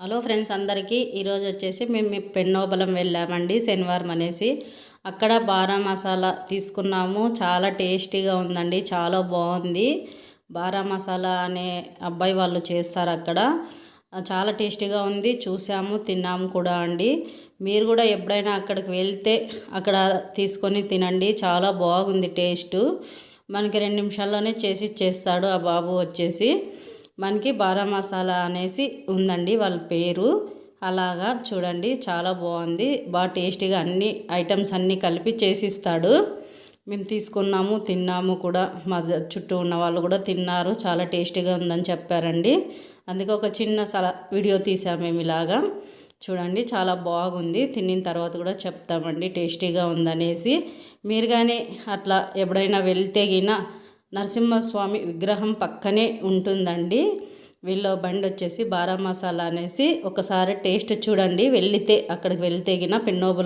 Hello friends అందరికీ ఈరోజు వచ్చేసి మేము మీ పెన్నోబలం వెళ్ళామండి శనివారం అనేసి. అక్కడ బారా మసాలా తీసుకున్నాము. చాలా టేస్టీగా ఉందండి. చాలా బాగుంది. బారా మసాలా అనే అబ్బాయి వాళ్ళు చేస్తారు అక్కడ. చాలా టేస్టీగా ఉంది. చూసాము తిన్నాము కూడా అండి. మీరు కూడా ఎప్పుడైనా అక్కడికి వెళ్తే అక్కడ తీసుకొని తినండి. చాలా బాగుంది టేస్టు. మనకి రెండు నిమిషాల్లోనే చేసి ఇచ్చేస్తాడు ఆ బాబు వచ్చేసి. మనకి బారా మసాలా అనేసి ఉందండి వాళ్ళ పేరు. అలాగా చూడండి చాలా బాగుంది. బాగా టేస్టీగా అన్ని ఐటమ్స్ అన్నీ కలిపి చేసిస్తాడు. మేము తీసుకున్నాము తిన్నాము కూడా. మా చుట్టూ ఉన్న వాళ్ళు కూడా తిన్నారు. చాలా టేస్టీగా ఉందని చెప్పారండి. అందుకే ఒక చిన్న సల వీడియో తీసాము మేము ఇలాగా. చూడండి చాలా బాగుంది. తిన్న తర్వాత కూడా చెప్తామండి టేస్టీగా ఉందనేసి. మీరు కానీ అట్లా ఎప్పుడైనా వెళ్తే గినా నరసింహస్వామి విగ్రహం పక్కనే ఉంటుందండి. వీళ్ళ బండి వచ్చేసి బారా మసాలా అనేసి ఒకసారి టేస్ట్ చూడండి. వెళితే అక్కడికి వెళ్తే గిన పెన్నోబుల